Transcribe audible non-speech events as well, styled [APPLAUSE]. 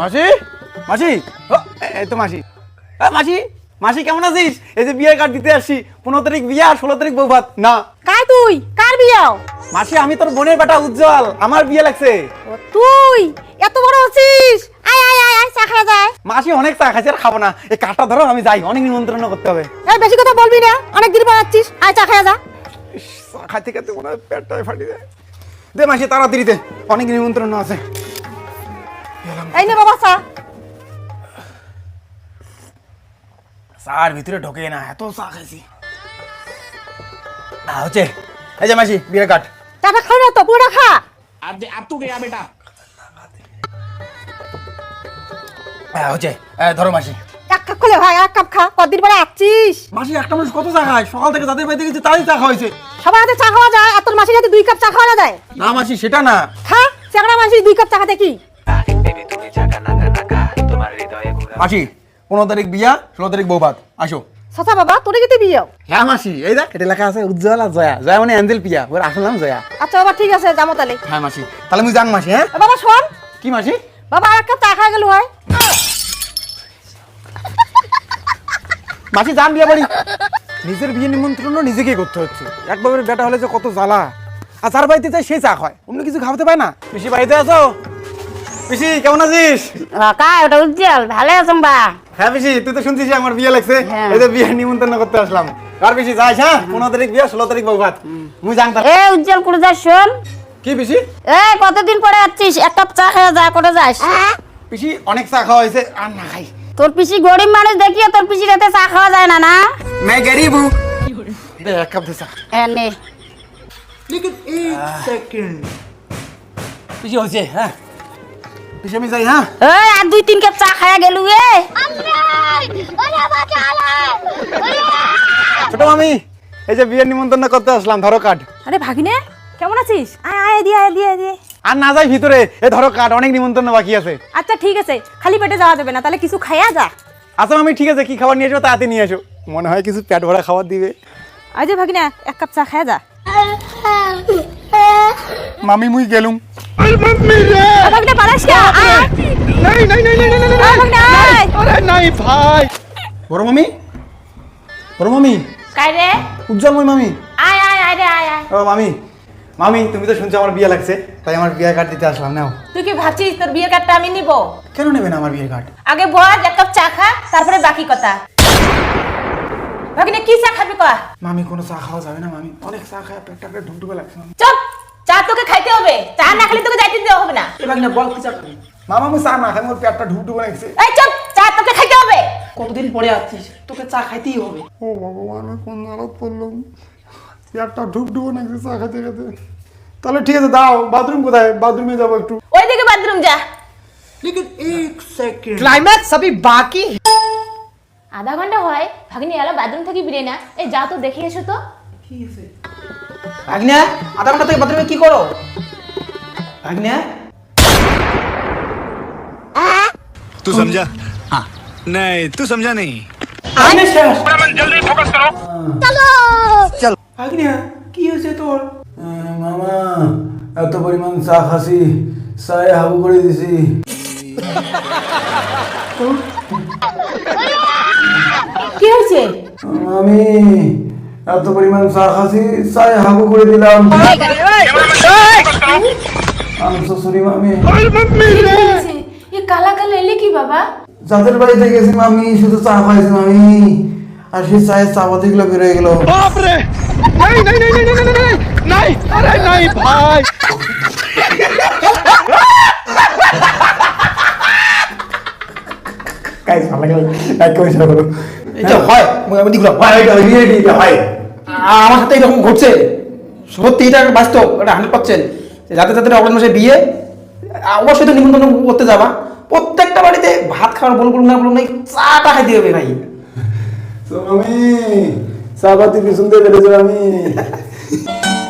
মাসি? মাসি? এই তো মাসি। মাসি? মাসি কেমন আছিস? এই যে বিয়ের কার্ড দিতে আসছি। পনেরো তারিখ বিয়ে আর ষোলো তারিখ বৌভাত। না। কার তুই? কার বিয়াও মাসি আমি তোর বোনের বেটা উজ্জ্বল। আমার বিয়ে লাগছে। তুই? এত বড় হচ্ছিস আয় আয় আয় আয় চা খাওয়া যায়। মাসি অনেক চা খাইছে আর খাব না। এই কার্ডটা ধরো আমি যাই। অনেক নিমন্ত্রণ করতে হবে। এই বেশি কথা বলবি না। অনেক দিন আসছিস। আয় চা খাওয়া যা। চা খাইতে খাইতে মনে হয় পেটটাই ফাটি যায় দে মাসি তাড়াতাড়ি দে। অনেক নিমন্ত্রণ আছে। সার ভিতরে ঢোকে না এত চা খাইছি। হচ্ছে এই যে মাসি বিয়ে কাট টাটা খাও না তো পুরো খা। আর দে আর তুই গিয়া বেটা। হ্যাঁ ধরো মাসি। এক কাপ খোলে ভাই এক কাপ খা কদিন পরে আসছিস? মাসি একটা মানুষ কত চা খায়? সকাল থেকে যাদের বাড়িতে গেছে চা খাওয়াইছে। সবার চা খাওয়া যায় আর তোর দুই কাপ চা খাওয়া যায়? না মাসি সেটা না। খা চেংড়া মাসি দুই কাপ চা খাতে কি? মাসি পনেরো তারিখ বিয়া ষোলো তারিখ বৌভাত। আসো। সচা বাবা তোর কিন্তু বিয়েও হ্যাঁ মাসি এই দেখ এটা লেখা আছে উজ্জ্বল আর জয়া। জয়া মানে অ্যাঞ্জেল পিয়া ওর আসল নাম জয়া। আচ্ছা বাবা ঠিক আছে যাব তাহলে হ্যাঁ মাসি তাহলে মুই যাং মাসি হ্যাঁ বাবা শোন। কি মাসি? বাবা আর এক কাপ চা খাওয়া গেল হয়। মাসি যান বিয়ে বাড়ি নিজের বিয়ে নিমন্ত্রণ নিজেকেই করতে হচ্ছে। একবারের বেটা হলে যে কত জ্বালা। আর যার বাড়িতে যায় সে চা হয় অন্য কিছু খাওয়াতে পায় না? পিসি বাড়িতে আছো। পিসি কেমন আছিস কা ওটা উজ্জ্বল ভালো আছেন বা হ্যাঁ পিসি তুই তো শুনছিস আমার বিয়ে লাগছে হ্যাঁ। এই যে বিয়ে নিমন্ত্রণ করতে আসলাম আর পিসি যাইস হ্যাঁ পনেরো তারিখ বিয়ে ষোলো তারিখ বৌভাত মুই যাং তার এ উজ্জ্বল করে যাস শোন কি পিসি এ কতদিন পরে আসছিস এক কাপ চা খেয়ে যা করে যাস পিসি অনেক চা খাওয়া হয়েছে আর না খাই তোর পিসি গরিব মানুষ দেখিয়ে তোর পিসি রাতে চা খাওয়া যায় না না मैं गरीब हूँ दे एक कप दे सा এ নে लेकिन एक सेकंड पीछे हो जाए हाँ যাই হ্যাঁ? এই আর দুই তিন কাপ চা খায়া গেলু এ ছোট মামি এই যে বিয়ের নিমন্ত্রণ করতে আসলাম ধরো কাঠ আরে ভাগিনে কেমন আছিস? আয় আয় আয় আর না যাই ভিতরে এ ধরো কাঠ অনেক নিমন্ত্রণ বাকি আছে। আচ্ছা ঠিক আছে খালি পেটে যাওয়া যাবে না তাহলে কিছু খাইয়া যা। আচ্ছা মামি ঠিক আছে কি খাবার নিয়ে যাব তাড়াতে নিয়ে আসো মনে হয় কিছু পেট ভরা খাবার দিবে। আজ ভাগিনা এক কাপ চা খাইয়া যা। মামি মুই গেলুম। ভাই ভাই। বড় মামি? বড় মামি? কাই রে উজ্জ্বল মামি আয় আয় আয় রে আয় আয়। ও মামি। মামি তুমি তো শুনছো আমার বিয়ে লাগছে তাই আমার বিয়ে কার্ড দিতে আসলাম নাও। তুই কি ভাবছিস তোর বিয়ের কার্ডটা আমি নিব? কেন নেবে না আমার বিয়ের কার্ড আগে বস এক কাপ চা খা তারপরে বাকি কথা। ভাগিনে কি চা খাবি কয়া? মামি কোনো চা খাওয়া যাবে না মামি। অনেক চা খায় পেটটা পেট ঢুকঢুকে লাগছে চুপ! চা তোকে খাইতে হবে। চা না খেলে তোকে যাইতে দেওয়া হবে না। এ ভাগিনে বল কি চা মামা আমি চা না খাই মোর পেটটা ঢুকঢুকে লাগছে। এই চুপ! কতদিন পরে আসছিস তোকে চা খাইতেই হবে ও ভগবান আমি কোন হালত পড়লাম পেটটা ঢুকঢুকে লাগছে চা খাইতে খাইতে তাহলে ঠিক আছে দাও বাথরুম কোথায় বাথরুমে যাবো একটু ওইদিকে বাথরুম যা लेकिन एक सेकंड क्लाइमैक्स अभी बाकी আধা ঘন্টা হয় ভাগিনী এলো বাথরুম থেকে বেরিয়ে না এই যা তো দেখে এসো তো আগ্নেয় আধা ঘন্টা থেকে বাথরুমে কি করো আগ্নেয় तू समझा हाँ नहीं तू समझा नहीं আগ্নেয় শেষ চলো আগ্নেয় কি হয়েছে তোর মামা এত পরিমাণ চা খাসি চায়ে হাবু করে দিছি কি হয়েছে আমি এত পরিমাণ চা খাসি চায়ে হাবু করে দিলাম আমি শ্বশুরি মামি এ কালা কালা এলে কি বাবা যাদের বাড়িতে গেছি আমি শুধু চা খাইছি আমি আর সে চায়ের চাপাতি গুলো বেরোয় গেল। বাপরে! ভাই। আমার সাথে যাদের যাদের অগ্রাণ বিয়ে অবশ্যই তো নিমন্ত্রণ করতে যাবা। প্রত্যেকটা বাড়িতে ভাত খাওয়ার বল বলুন না বলুন নাই চাটা খাইতে হবে ভাই। আমি চা পাতি পিছন দিয়ে যাব আমি। [LAUGHS]